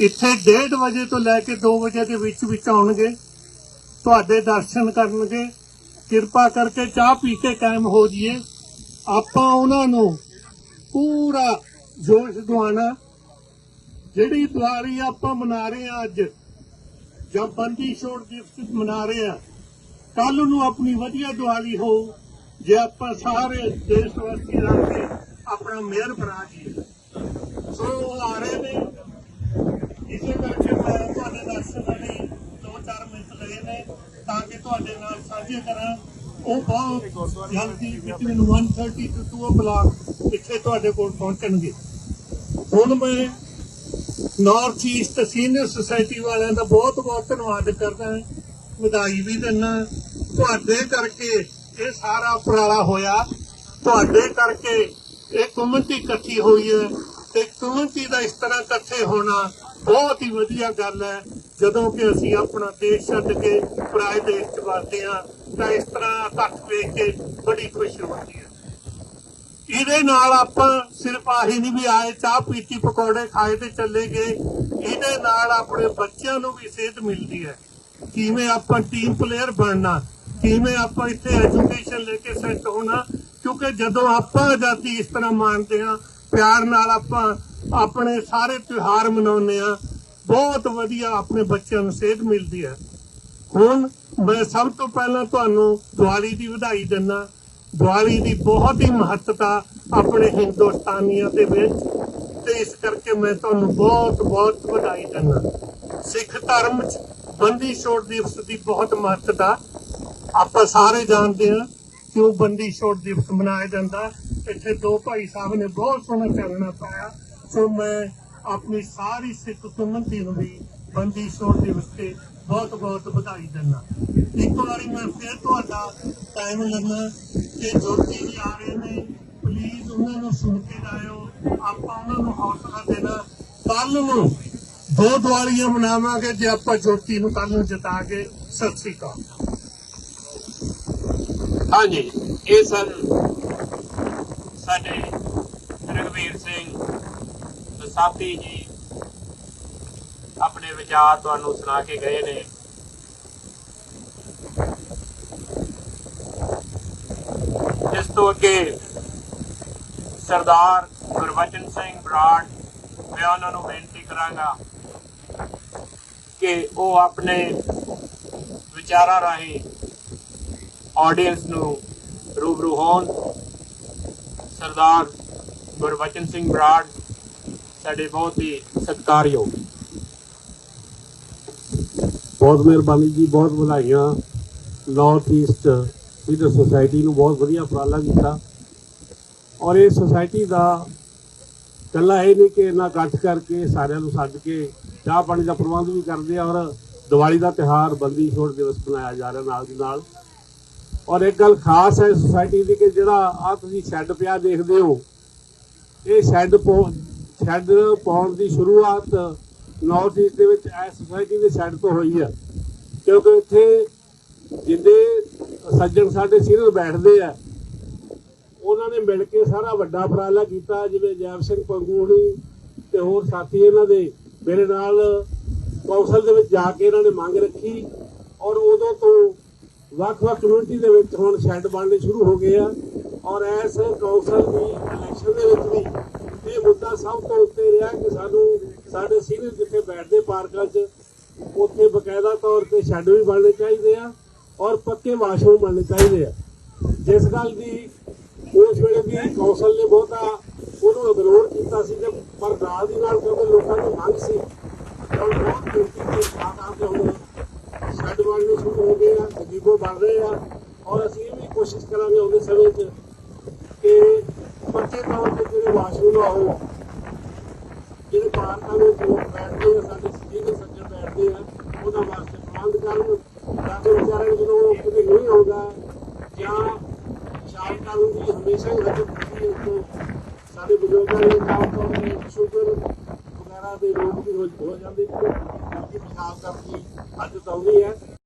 ਇੱਥੇ 1:30 ਵਜੇ ਤੋਂ ਲੈ ਕੇ 2 ਵਜੇ ਦੇ ਵਿੱਚ ਵਿੱਚ ਆਉਣਗੇ, ਤੁਹਾਡੇ ਦਰਸ਼ਨ ਕਰਨਗੇ। ਕਿਰਪਾ ਕਰਕੇ ਚਾਹ ਪੀ ਕੇ ਕਾਇਮ ਹੋ ਜਾਈਏ। ਆਪਾਂ ਉਹਨਾਂ ਨੂੰ ਪੂਰਾ ਜੋਸ਼ ਦਿਵਾਣਾ ਜਿਹੜੀ ਦਿਵਾਲੀ ਆਪਾਂ ਮਨਾ ਰਹੇ ਆ ਅੱਜ, ਜਾਂ ਬੰਦੀ ਛੋੜ ਦਿਵਸ ਮਨਾ ਰਹੇ ਆ ਕੱਲ ਨੂੰ ਆਪਣੀ ਵਧੀਆ ਦਿਵਾਲੀ ਹੋ ਜੇ ਆਪਾਂ ਸਾਰੇ ਦੇਸ਼ ਵਾਸੀ ਰਲ ਕੇ ਆਪਣਾ ਮੇਅਰ ਬਣਾ ਜੀ ਸੋ ਉਹ ਆ ਰਹੇ ਨੇ ਇਸੇ ਕਰਕੇ ਮੈਂ ਤੁਹਾਡੇ ਦਰਸ਼ਨਾਂ ਲਈ ਦੋ ਚਾਰ ਮਿੰਟ ਲਏ ਨੇ ਤਾਂ ਕਿ ਤੁਹਾਡੇ ਨਾਲ ਸਾਂਝੇ ਕਰਾਂ, ਉਹ ਬਹੁਤ ਜਲਦੀ ਬਿਟਵੀਨ 1:30 to 2 o'clock ਇੱਥੇ ਤੁਹਾਡੇ ਕੋਲ ਪਹੁੰਚਣਗੇ। ਹੁਣ ਮੈਂ ਨਾਰਥ ਈਸਟ ਸੀਨੀਅਰ ਸੁਸਾਇਟੀ ਵਾਲਿਆਂ ਦਾ ਬਹੁਤ ਬਹੁਤ ਧੰਨਵਾਦ ਕਰਦਾ ਵਧਾਈ ਵੀ ਦਿੰਦਾ ਤੁਹਾਡੇ ਕਰਕੇ ਇਹ ਸਾਰਾ ਉਪਰਾਲਾ ਹੋਇਆ। ਤੁਹਾਡੇ ਕਰਕੇ ਇਹ ਕਮਿਊਨਿਟੀ ਇਕੱਠੀ ਹੋਈ ਹੈ। ਤੇ ਕਮਿਊਨਿਟੀ ਦਾ ਇਸ ਤਰ੍ਹਾਂ ਇਕੱਠੇ ਹੋਣਾ ਬਹੁਤ ਹੀ ਵਧੀਆ ਗੱਲ ਹੈ। ਜਦੋਂ ਕਿ ਅਸੀਂ ਆਪਣਾ ਦੇਸ਼ ਛੱਡ ਕੇ ਪਰਾਏ ਦੇਸ਼ ਚ ਵਸਦੇ ਹਾਂ, ਤਾਂ ਇਸ ਤਰ੍ਹਾਂ ਇਕੱਠ ਵੇਖ ਕੇ ਬੜੀ ਖੁਸ਼ੀ ਹੁੰਦੀ ਹੈ। ਇਹਦੇ ਨਾਲ ਆਪਾਂ ਸਿਰਫ ਆਹੀ ਨਹੀਂ ਵੀ ਆਏ, ਚਾਹ ਪੀਤੀ, ਪਕੌੜੇ ਖਾਏ ਤੇ ਚੱਲੇ ਗਏ। ਇਹਦੇ ਨਾਲ ਆਪਣੇ ਬੱਚਿਆਂ ਨੂੰ ਵੀ ਸੇਧ ਮਿਲਦੀ ਹੈ ਕਿਵੇਂ ਆਪਾਂ ਟੀਮ ਪਲੇਅਰ ਬਣਨਾ, ਕਿਵੇਂ ਆਪਾਂ ਇੱਥੇ ਐਜੂਕੇਸ਼ਨ ਲੈ ਕੇ ਸੈੱਟ ਹੋਣਾ। ਕਿਉਂਕਿ ਜਦੋਂ ਆਪਾਂ ਆਜ਼ਾਦੀ ਇਸ ਤਰ੍ਹਾਂ ਮੰਨਦੇ ਹਾਂ, ਪਿਆਰ ਨਾਲ ਆਪਾਂ ਆਪਣੇ ਸਾਰੇ ਤਿਉਹਾਰ ਮਨਾਉਂਦੇ ਆ ਬਹੁਤ ਵਧੀਆ ਆਪਣੇ ਬੱਚਿਆਂ ਨੂੰ ਸੇਧ ਮਿਲਦੀ ਹੈ। ਹੁਣ ਮੈਂ ਸਭ ਤੋਂ ਪਹਿਲਾਂ ਤੁਹਾਨੂੰ ਦੀਵਾਲੀ ਦੀ ਵਧਾਈ ਦਿੰਦਾ ਦੀਵਾਲੀ ਦੀ ਬਹੁਤ ਹੀ ਮਹੱਤਤਾ ਆਪਣੇ ਹਿੰਦੁਸਤਾਨੀਆਂ ਦੇ ਵਿੱਚ ਤੇ ਇਸ ਕਰਕੇ ਮੈਂ ਤੁਹਾਨੂੰ ਬਹੁਤ ਬਹੁਤ ਵਧਾਈ ਦਿੰਦਾ ਸਿੱਖ ਧਰਮ 'ਚ ਬੰਦੀ ਛੋੜ ਦਿਵਸ ਦੀ ਬਹੁਤ ਮਹੱਤਤਾ ਆਪਾਂ ਸਾਰੇ ਜਾਣਦੇ ਹਾਂ ਕਿਉਂ ਬੰਦੀ ਛੋੜ ਦਿਵਸ ਮਨਾਇਆ ਜਾਂਦਾ। ਇੱਥੇ ਦੋ ਭਾਈ ਸਾਹਿਬ ਨੇ ਬਹੁਤ ਸੋਹਣਾ ਚਾਨਣਾ ਪਾਇਆ। ਸੋ ਮੈਂ ਆਪਣੀ ਸਾਰੀ ਸਿੱਖ ਕਮਿਊਨਿਟੀ ਨੂੰ ਵੀ ਬੰਦੀ ਛੋੜ ਦਿਵਸ ਤੇ ਬਹੁਤ ਬਹੁਤ ਵਧਾਈ ਦਿੰਦਾ। ਇੱਕ ਵਾਰੀ ਮੈਂ ਫਿਰ ਤੁਹਾਡਾ ਟਾਈਮ ਲੈਣਾ ਕਿ ਜੋਤੀ ਜੀ ਆ ਰਹੇ ਨੇ ਪਲੀਜ਼ ਉਹਨਾਂ ਨੂੰ ਸੁਣ ਕੇ ਜਾਇਓ। ਆਪਾਂ ਉਹਨਾਂ ਨੂੰ ਹੌਸਲਾ ਦੇਣਾ। ਕੱਲ ਨੂੰ ਦੋ ਦੀਵਾਲੀਆਂ ਮਨਾਵਾਂਗੇ ਜੇ ਆਪਾਂ ਜੋਤੀ ਨੂੰ ਕੱਲ ਨੂੰ ਜਿਤਾ ਕੇ ਸਤਿ ਸ੍ਰੀ ਅਕਾਲ। ਹਾਂਜੀ, ਇਹ ਸਨ ਸਾਡੇ ਸਾਥੀ ਜੀ, ਆਪਣੇ ਵਿਚਾਰ ਤੁਹਾਨੂੰ ਸੁਣਾ ਕੇ ਗਏ ਨੇ। ਇਸ ਤੋਂ ਅੱਗੇ ਸਰਦਾਰ ਗੁਰਬਚਨ ਸਿੰਘ ਬਰਾੜ, ਮੈਂ ਉਹਨਾਂ ਨੂੰ ਬੇਨਤੀ ਕਰਾਂਗਾ ਕਿ ਉਹ ਆਪਣੇ ਵਿਚਾਰਾਂ ਰਾਹੀਂ ਆਡੀਅנס ਨੂੰ ਰੂਬਰੂ ਹੋਣ। ਸਰਦਾਰ ਗੁਰਬਚਨ ਸਿੰਘ ਬਰਾੜ ਸਾਡੇ ਬਹੁਤ ਹੀ ਸਤਿਕਾਰਯੋਗ। ਬਹੁਤ ਮਿਹਰਬਾਨੀ ਜੀ, ਬਹੁਤ ਵਧਾਈਆਂ। ਨਾਰਥ ਈਸਟ ਸੀਨੀਅਰ ਸੁਸਾਇਟੀ ਨੂੰ ਬਹੁਤ ਵਧੀਆ ਉਪਰਾਲਾ ਕੀਤਾ। ਔਰ ਇਹ ਸੁਸਾਇਟੀ ਦਾ ਕੱਲਾ ਇਹ ਨਹੀਂ ਕਿ ਇਹਨਾਂ ਇਕੱਠ ਕਰਕੇ ਸਾਰਿਆਂ ਨੂੰ ਸੱਦ ਕੇ ਚਾਹ ਪਾਣੀ ਦਾ ਪ੍ਰਬੰਧ ਵੀ ਕਰਦੇ ਆ ਔਰ ਦੀਵਾਲੀ ਦਾ ਤਿਹਾਰ ਬੰਦੀ ਛੋੜ ਦਿਵਸ ਮਨਾਇਆ ਜਾ ਰਿਹਾ ਨਾਲ ਦੀ ਨਾਲ। ਔਰ ਇੱਕ ਗੱਲ ਖਾਸ ਹੈ ਸੁਸਾਇਟੀ ਦੀ ਕਿ ਜਿਹੜਾ ਆ ਤੁਸੀਂ ਸ਼ੈੱਡ ਪਿਆ ਦੇਖਦੇ ਹੋ, ਇਹ ਸ਼ੈੱਡ ਸ਼ੈੱਡ ਪਾਉਣ ਦੀ ਸ਼ੁਰੂਆਤ ਨਾਰਥ ਈਸਟ ਦੇ ਵਿੱਚ ਐ ਸੁਸਾਇਟੀ ਦੇ ਸ਼ੈੱਡ ਤੋਂ ਹੋਈ ਹੈ ਕਿਉਂਕਿ ਇੱਥੇ ਜਿੰਦੇ ਸੱਜਣ ਸਾਡੇ ਸੀਨੀਅਰ ਬੈਠਦੇ ਆ, ਉਹਨਾਂ ਨੇ ਮਿਲ ਕੇ ਸਾਰਾ ਵੱਡਾ ਉਪਰਾਲਾ ਕੀਤਾ, ਜਿਵੇਂ ਜੈਵ ਸਿੰਘ ਪੰਗੂਣੀ ਤੇ ਹੋਰ ਸਾਥੀ ਇਹਨਾਂ ਦੇ, ਮੇਰੇ ਨਾਲ ਕੌਂਸਲ ਦੇ ਵਿੱਚ ਜਾ ਕੇ ਇਹਨਾਂ ਨੇ ਮੰਗ ਰੱਖੀ ਔਰ ਉਦੋਂ ਤੋਂ ਵੱਖ-ਵੱਖ ਕਮਿਊਨਿਟੀ ਦੇ ਵਿੱਚ ਹੁਣ ਸ਼ੈੱਡ ਬਣਨੇ ਸ਼ੁਰੂ ਹੋ ਗਏ ਆ ਔਰ ਇਸ ਕੌਂਸਲ ਦੀ ਇਲੈਕਸ਼ਨ ਦੇ ਵਿੱਚ ਵੀ ਇਹ ਮੁੱਦਾ ਸਭ ਤੋਂ ਉੱਤੇ ਰਿਹਾ ਕਿ ਸਾਨੂੰ ਸਾਡੇ ਸੀਨੀਅਰ ਜਿੱਥੇ ਬੈਠਦੇ ਪਾਰਕਾਂ 'ਚ, ਉੱਥੇ ਬਕਾਇਦਾ ਤੌਰ ਤੇ ਸ਼ੈੱਡ ਵੀ ਬਣਨੇ ਚਾਹੀਦੇ ਆ ਔਰ ਪੱਕੇ ਵਾਸ਼ਰੂਮ ਬਣਨੇ ਚਾਹੀਦੇ ਆ। ਜਿਸ ਗੱਲ ਦੀ ਉਸ ਵੇਲੇ ਦੀ ਕੌਂਸਲ ਨੇ ਬਹੁਤਾ ਉਹਨੂੰ ਵਿਰੋਧ ਕੀਤਾ ਸੀ ਕਿ ਪਰ ਨਾਲ ਦੀ ਨਾਲ ਕਿਉਂਕਿ ਲੋਕਾਂ ਦੀ ਮੰਗ ਸੀ ਔਰ ਬਹੁਤ ਗਿਣਤੀ ਦੇ ਸਾਥ ਕੇ ਹੁਣ ਸ਼ੈੱਡ ਬਣਨੇ ਸ਼ੁਰੂ ਹੋ ਗਏ ਆ ਗਜੀਬੋ ਬਣ ਰਹੇ ਆ ਔਰ ਅਸੀਂ ਇਹ ਵੀ ਕੋਸ਼ਿਸ਼ ਕਰਾਂਗੇ ਉਹਦੇ ਸਮੇਂ 'ਚ ਕੱਚੇ ਤੌਰ ਤੇ ਜਿਹੜੇ ਵਾਸ਼ਰੂਮ ਆ ਉਹ ਜਿਹੜੇ ਪਾਰਕਾਂ ਦੇ ਕੋਲ ਬੈਠਦੇ ਆ ਸਾਡੇ ਸਟੇਜ ਸੱਜਣ ਬੈਠਦੇ ਆ, ਉਹਨਾਂ ਵਾਸਤੇ ਪ੍ਰਬੰਧ ਕਰਨ। ਤਾਂ ਕਿ ਵਿਚਾਰੇ ਜਦੋਂ ਕਿਤੇ ਨਹੀਂ ਆਉਂਦਾ, ਜਾਂ ਸ਼ਾਮ ਕਰਨ ਦੀ ਹਮੇਸ਼ਾ ਹੀ ਹਜਤ ਹੁੰਦੀ ਹੈ ਸਾਡੇ ਬਜ਼ੁਰਗਾਂ ਦੇ ਕੰਮ ਤੋਂ ਸ਼ੂਗਰ ਵਗੈਰਾ ਦੇ ਰੋਗ ਵੀ ਹੋ ਜਾਂਦੇ